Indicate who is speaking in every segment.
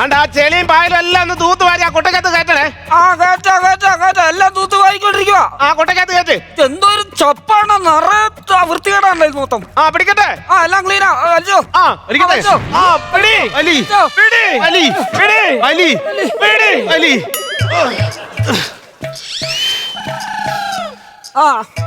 Speaker 1: ആണ്ട് ആ ചെളിയും പായലും എല്ലാം ഒന്ന് തൂത്ത് വാരി ആ കൊട്ടക്കകത്ത് കയറ്റണേ.
Speaker 2: ആ കേറ്റ കേറ്റ കേറ്റ എല്ലാം തൂത്ത് വായിക്കൊണ്ടിരിക്കുക
Speaker 1: ആ കൊട്ടക്കകത്ത് കയറ്റ്.
Speaker 2: എന്തോ ഒരു ചപ്പാണ് നിറയെ വൃത്തികേടാണല്ലോ ഇത് മൊത്തം.
Speaker 1: ആ പിടിക്കട്ടെ.
Speaker 2: ആ എല്ലാം ക്ലീനാ അല്ലോ
Speaker 1: ആ
Speaker 3: ഒരിക്കട്ടെ?
Speaker 2: വലിച്ചോ.
Speaker 1: ആ പിടി.
Speaker 3: വലി
Speaker 1: പിടി.
Speaker 3: അലി
Speaker 1: പിടി.
Speaker 3: അലി
Speaker 1: പിടി.
Speaker 3: അലി
Speaker 2: ആ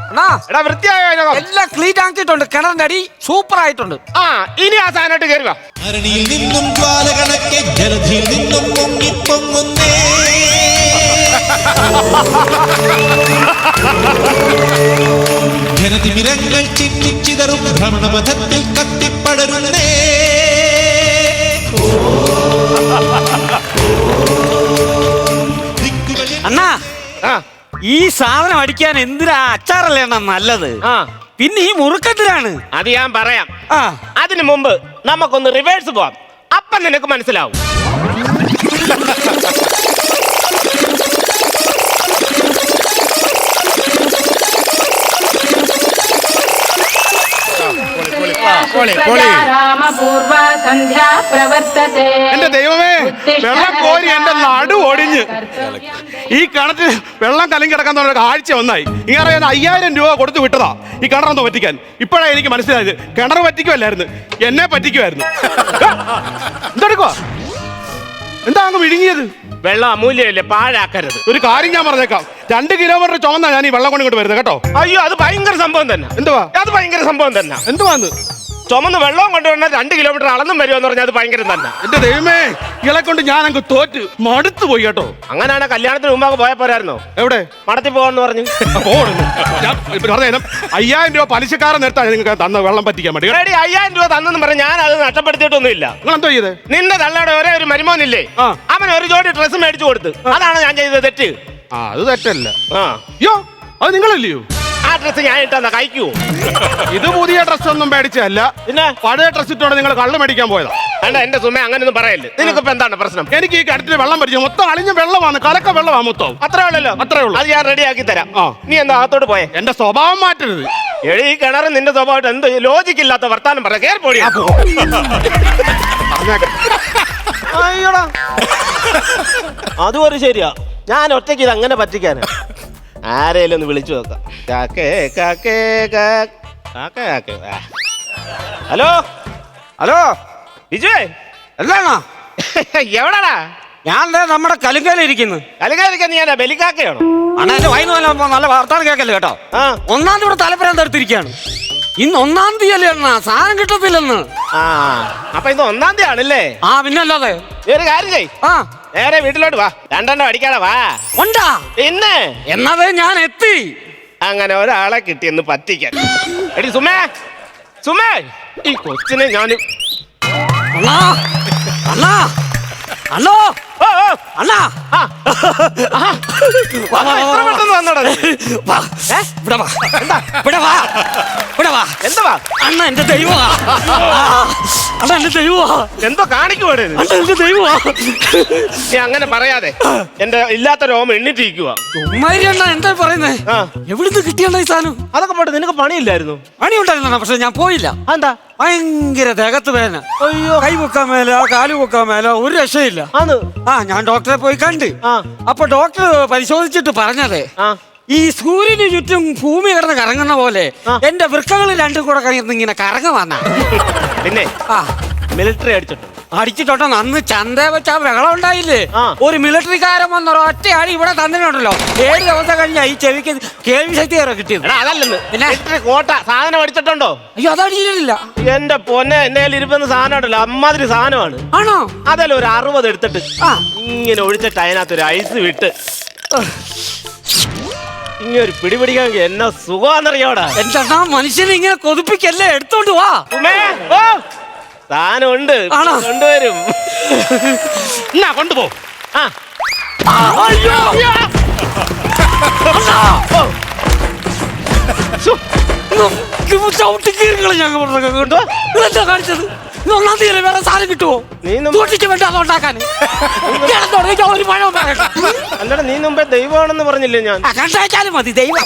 Speaker 2: അണ്ണാ.
Speaker 1: എടാ വൃത്തിയായോ
Speaker 2: എല്ലാം ക്ലീൻ ആക്കിയിട്ടുണ്ട്. കിണറിന്റെ അടി സൂപ്പർ ആയിട്ടുണ്ട്.
Speaker 1: ആ ഇനി ആ സാധനമായിട്ട് കയറി വാ
Speaker 4: അരണിയിൽ നിന്നും ജ്വാലകണക്കെ ജലധിയിൽ നിന്നും പൊങ്ങിപ്പൊങ്ങുന്നേ ജനതിമിരങ്ങൾ ചിന്തിച്ചിതറും ഭ്രമണപഥത്തിൽ കത്തിപ്പടരുന്നേ.
Speaker 2: അണ്ണാ
Speaker 1: ആ.
Speaker 2: ഈ സാധനം അടിക്കാൻ എന്തിനാ അച്ചാറല്ലേ അണ്ണാ നല്ലത്?
Speaker 1: ആ.
Speaker 2: പിന്നെ ഈ മുറുക്കത്തിലാണ്
Speaker 1: അത് ഞാൻ പറയാം.
Speaker 2: ആ.
Speaker 1: അതിനു മുമ്പ് നമുക്കൊന്ന് റിവേഴ്സ് പോവാം. അപ്പം നിനക്ക് മനസ്സിലാവും.
Speaker 5: രാമപൂർവ സന്ധ്യാ പ്രവർത്തത്തെ
Speaker 3: എന്റെ ദൈവമേ വെള്ളക്കോരി എന്റെ നടു ഒടിഞ്ഞ് ഈ കിണറ്റിൽ വെള്ളം കലങ്ങി കിടക്കാൻ തുടങ്ങിയ ആഴ്ച ഒന്നായി. ഇങ്ങനെ ഞാൻ അയ്യായിരം രൂപ കൊടുത്ത് വിട്ടതാ ഈ കിണറൊന്ന് പറ്റിക്കാൻ. ഇപ്പോഴാണ് എനിക്ക് മനസ്സിലായത്. കിണർ പറ്റിക്കുമല്ലായിരുന്നു എന്നെ പറ്റിക്കുമായിരുന്നു എന്തെടുക്കുവാ എന്താ അങ്ങ് വിഴുങ്ങിയത്?
Speaker 1: വെള്ളം അമൂല്യമല്ലേ പാഴാക്കരുത്.
Speaker 3: ഒരു കാര്യം ഞാൻ പറഞ്ഞേക്കാം. രണ്ട് കിലോമീറ്റർ ചുമന്നാ ഞാൻ ഈ വെള്ളം കൊണ്ട് ഇങ്ങോട്ട് വരുന്നത് കേട്ടോ?
Speaker 1: അയ്യോ അത് ഭയങ്കര സംഭവം തന്നെ.
Speaker 3: എന്തുവാ?
Speaker 1: അത് ഭയങ്കര സംഭവം തന്നെ.
Speaker 3: എന്തുവാന്ന്?
Speaker 1: ചുമന്ന് വെള്ളം കൊണ്ടുവന്നാൽ രണ്ട് കിലോമീറ്റർ അളന്നും വരുമെന്ന് പറഞ്ഞാൽ അത് ഭയങ്കര തന്നെ
Speaker 3: എന്റെ ദൈവമേ ഇളെ കൊണ്ട് ഞാൻ അങ്ങ് തോറ്റ് മടുത്തു പോയി കേട്ടോ.
Speaker 1: അങ്ങനെയാണ് കല്യാണത്തിന് മുമ്പ് പോയാൽ പോരായിരുന്നോ?
Speaker 3: എവിടെ?
Speaker 1: മടത്തി പോകാന്ന് പറഞ്ഞു.
Speaker 3: അയ്യായിരം രൂപ പലിശക്കാരൻ നേരത്താണ് നിങ്ങൾക്ക് തന്ന വെള്ളം പറ്റിക്കാൻ വേണ്ടി.
Speaker 1: എടി അയ്യായിരം രൂപ തന്നെന്ന് പറഞ്ഞ് ഞാൻ അത് നഷ്ടപ്പെടുത്തിയിട്ടൊന്നുമില്ല.
Speaker 3: നിങ്ങൾ എന്തോ ചെയ്തേ?
Speaker 1: നിന്റെ തള്ളയുടെ ഒരേ ഒരു മരുമോനില്ലേ?
Speaker 3: ആ.
Speaker 1: അവൻ ഒരു ജോഡി ഡ്രസ്സ് മേടിച്ചു കൊടുത്ത്. അതാണ് ഞാൻ ചെയ്തത് തെറ്റ്.
Speaker 3: ആ അത് തെറ്റല്ല.
Speaker 1: ആ.
Speaker 3: അയ്യോ അത് നിങ്ങളല്ലയോ?
Speaker 1: ആ ഡ്രസ്സ് ഞാൻ ഇട്ടാ കഴിക്കൂ.
Speaker 3: ഇത് പുതിയ ഡ്രസ് ഒന്നും മേടിച്ചല്ല
Speaker 1: പിന്നെ?
Speaker 3: പഴയ ഡ്രസ് ഇട്ടോടെ നിങ്ങൾ കള്ളു മേടിക്കാൻ പോയതാ.
Speaker 1: അല്ല എന്റെ സുമ അങ്ങനെയൊന്നും പറയല്ലേ. നിനക്കിപ്പോ എന്താണ് പ്രശ്നം?
Speaker 3: എനിക്ക് ഈ കിണറ്റിൽ വെള്ളം പരിചയം മൊത്തം അളിഞ്ഞ വെള്ളമാണ് കലക്ക വെള്ളമാണ് മൊത്തം.
Speaker 1: അത്രേ ഉള്ളല്ലോ?
Speaker 3: അത്രേ ഉള്ളൂ.
Speaker 1: അത് ഞാൻ റെഡിയാക്കി തരാം. നീ എന്താ അകത്തോട്ട് പോയേ?
Speaker 3: എന്റെ സ്വഭാവം മാറ്റരുത്.
Speaker 1: എടി ഈ കിണറ് നിന്റെ സ്വഭാവം എന്ത് ലോജിക്ക് ഇല്ലാത്ത വർത്താനം പറയാം കേറി പോടി. അയ്യോടാ. അതും ഒരു ശരിയാ. ഞാൻ ഒറ്റയ്ക്ക് ഇത് അങ്ങനെ പറ്റിക്കാന്. ആരേലും ഒന്ന് വിളിച്ചു നോക്കാം. കാക്കേ കാക്കേ കാക്കേ കാക്കേ. ഹലോ?
Speaker 2: ഹലോ?
Speaker 1: ബിജുവേ
Speaker 2: എന്താണോ?
Speaker 1: എവിടാടാ?
Speaker 2: ഞാൻ നമ്മുടെ കലുങ്കയിലിരിക്കുന്നു
Speaker 1: കലുങ്കയിലിരിക്കുന്ന ഞാൻ ബലിക്കാക്കയാണോ?
Speaker 2: അണ്ണാ എന്റെ വൈകുന്നേരം നല്ല വർത്താനം കേൾക്കല്ലേ കേട്ടോ? ഒന്നാം തവണ തലപ്പുരം എടുത്തിരിക്കുകയാണ്. ഇന്ന് ഒന്നാം തീയതി അണ്ണാ? സാധനം കിട്ടത്തില്ലെന്ന്.
Speaker 1: ആ അപ്പൊ ഇത് ഒന്നാം തീയതി ആണല്ലേ
Speaker 2: ആ പിന്നല്ലാതെ.
Speaker 1: നീ ഒരു കാര്യം ചെയ്
Speaker 2: ആ.
Speaker 1: നേരെ വീട്ടിലോട്ട് വാ. രണ്ടെണ്ണം അടിക്കാതെ വാ.
Speaker 2: ഉണ്ടാ
Speaker 1: പിന്നെ?
Speaker 2: എന്നതേ ഞാൻ എത്തി.
Speaker 1: അങ്ങനെ ഒരാളെ കിട്ടിയെന്ന് പറ്റിക്കാൻ. എടി സുമേ. സുമേ. ഈ കൊച്ചിനെ ഞാൻ
Speaker 2: അണ്ണാ അണ്ണാ.
Speaker 1: ഓ
Speaker 2: അണ്ണാ. വാ.
Speaker 1: പെട്ടെന്ന് വന്നോടാ നീ?
Speaker 2: വാ. ഇവിടെ വാ. ഇവിടെ വാ. ഇവിടെ വാ.
Speaker 1: എന്തുവാ
Speaker 2: അണ്ണ എന്റെ ദൈവമാ. ആ, അണ്ണ എന്റെ ദൈവമാ.
Speaker 1: എന്തോ കാണിക്കുവാടേ
Speaker 2: അണ്ണ എന്റെ ദൈവമാ.
Speaker 1: നീ അങ്ങനെ പറയാതെ എന്റെ ഇല്ലാത്ത രോമം എണ്ണിട്ടിരിക്കുക
Speaker 2: ഉമ്മാരി അണ്ണ എന്താ പറയുന്നേ?
Speaker 1: ആ.
Speaker 2: എവിടുന്ന് കിട്ടിയണ്ട ഈ സാധനം?
Speaker 1: അതൊക്കെ പോട്ടെ നിനക്ക് പണിയില്ലായിരുന്നു.
Speaker 2: പണി ഉണ്ടായിരുന്നു പക്ഷെ ഞാൻ പോയില്ല.
Speaker 1: എന്താ?
Speaker 2: ഭയങ്കര ദേഹത്ത് വേദന.
Speaker 1: അയ്യോ.
Speaker 2: കൈ പൊക്കാൻ മേല കാൽ പൊക്കാൻ മേല ഒരു രക്ഷയില്ല.
Speaker 1: ആന്ന്.
Speaker 2: ആ ഞാൻ ഡോക്ടറെ പോയി കണ്ട്.
Speaker 1: ആ.
Speaker 2: അപ്പൊ ഡോക്ടർ പരിശോധിച്ചിട്ട് പറഞ്ഞതേ.
Speaker 1: ആ.
Speaker 2: ഈ സൂര്യന് ചുറ്റും ഭൂമി കിടന്ന് കറങ്ങുന്ന പോലെ. എന്റെ വൃക്കകൾ രണ്ടും കൂടെ കഴിഞ്ഞ് ഇങ്ങനെ കറങ്ങുവാന്ന.
Speaker 1: പിന്നെ
Speaker 2: ആ.
Speaker 1: മിലിറ്ററി അടിച്ചിട്ടുണ്ട്.
Speaker 2: അടിച്ചിട്ടോട്ടോ അന്ന് ചന്ത വെച്ച ബഹളം ഉണ്ടായില്ലേ. ഒരു മിലിറ്ററിക്കാരൻ വന്ന ഒറ്റ ആടി ഇവിടെ തന്നിട്ടുണ്ടല്ലോ. ഏഴ് ദിവസം കഴിഞ്ഞ ഈ ചെവിക്ക് കേൾവി ശക്തി കയറി കിട്ടിയത്.
Speaker 1: അതല്ലെന്ന്? മിലിറ്ററി കോട്ട സാധനം അടിച്ചിട്ടുണ്ടോ?
Speaker 2: അയ്യോ അതടിച്ചിട്ടില്ല.
Speaker 1: എന്റെ പൊന്നെ എന്നെ ഇരുപത് സാധനം ഉണ്ടല്ലോ. അമ്മാതിരി സാധനമാണ്.
Speaker 2: ആണോ?
Speaker 1: അതല്ല ഒരു അറുപത് എടുത്തിട്ട് ഇങ്ങനെ ഒഴിച്ചിട്ട് അതിനകത്ത് ഒരു ഐസ് വിട്ട്. ഇങ്ങനെ ഒരു പിടി പിടിക്കാൻ എന്നാ സുഖമാണെന്നറിയോടാ
Speaker 2: എന്താ മനുഷ്യൻ മനുഷ്യനെ ഇങ്ങനെ കൊതിപ്പിക്കല്ലേ? എടുത്തോണ്ട് വാ. താനുണ്ട്?
Speaker 1: കൊണ്ടുവരും.
Speaker 3: എന്നാ കൊണ്ടുപോ.
Speaker 1: ആ.
Speaker 2: അയ്യോ! ചവിട്ടിക്കീറുകളെ ഞങ്ങൾ കാണിച്ചത്? ഒന്നാം തീയതി വേറെ സാധനം കിട്ടുമോ
Speaker 1: നീ നും-
Speaker 2: സൂക്ഷിച്ച് വേണ്ട അത് ഉണ്ടാക്കാൻ. കിടന്നോട് ഒരു പഴം
Speaker 1: അല്ലടാ നീ മുമ്പേ ദൈവമാണെന്ന് പറഞ്ഞില്ലേ ഞാൻ?
Speaker 2: കണ്ടേച്ചാലും മതി ദൈവം.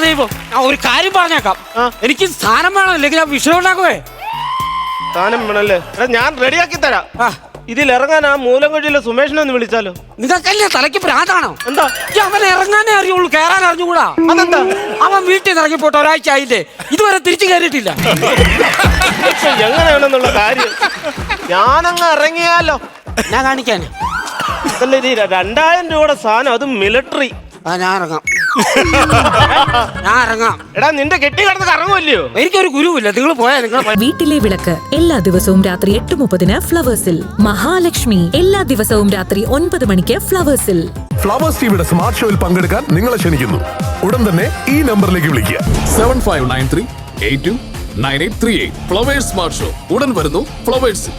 Speaker 2: ദൈവം? ഞാൻ ഒരു കാര്യം പറഞ്ഞേക്കാം. എനിക്ക് സ്ഥാനം വേണം അല്ലെങ്കിൽ ഞാൻ വിഷയം ഉണ്ടാക്കുവേ?
Speaker 1: സാധനം വേണല്ലേ എടാ ഞാൻ റെഡിയാക്കി തരാം.
Speaker 2: ആ.
Speaker 1: ഇതിൽ ഇറങ്ങാൻ ആ മൂലംകുഴിയിലെ സുമേഷിനെ ഒന്ന് വിളിച്ചാലോ?
Speaker 2: നിങ്ങൾക്കല്ലേ തലയ്ക്ക് പ്രാതാണോ
Speaker 1: എന്താ?
Speaker 2: ഈ അവൻ ഇറങ്ങാനേ അറിയുള്ളൂ കയറാൻ അറിഞ്ഞുകൂടാ?
Speaker 1: അതെന്താ?
Speaker 2: അവൻ വീട്ടിൽ നിന്ന് ഇറങ്ങിപ്പോട്ട് ഒരാഴ്ച ആയില്ലേ? ഇതുവരെ തിരിച്ചു കയറിയിട്ടില്ല
Speaker 1: എങ്ങനെയാണെന്നുള്ള കാര്യം? ഞാനങ്ങ് ഇറങ്ങിയാലോ?
Speaker 2: ഞാൻ കാണിക്കാൻ
Speaker 1: അതല്ല ഇത് രണ്ടായിരം രൂപയുടെ സാധനം അത് മിലിറ്ററി
Speaker 2: ആ ഞാൻ ഇറങ്ങാം. ഞാൻ ഇറങ്ങാം.
Speaker 1: എടാ നിന്റെ കെട്ടി കിടന്ന് കറങ്ങുമല്ലയോ?
Speaker 2: എനിക്കൊരു ഗുരുവില്ല. നിങ്ങൾ പോയാൽ നിങ്ങൾ
Speaker 6: വീട്ടിലെ വിളക്ക് എല്ലാ ദിവസവും രാത്രി എട്ട് മുപ്പതിന് ഫ്ലവേഴ്സിൽ. മഹാലക്ഷ്മി എല്ലാ ദിവസവും രാത്രി ഒൻപത് മണിക്ക് ഫ്ലവേഴ്സിൽ.
Speaker 7: ഫ്ലവേഴ്സ് ടിവിയുടെ സ്മാർട്ട് ഷോയിൽ പങ്കെടുക്കാൻ നിങ്ങളെ ക്ഷണിക്കുന്നു. ഉടൻ തന്നെ ഈ നമ്പറിലേക്ക് വിളിക്കുക.
Speaker 8: Seven five nine three eight two nine eight three eight. Flowers smart show ഉടൻ വരുന്നു ഫ്ലവേഴ്സ്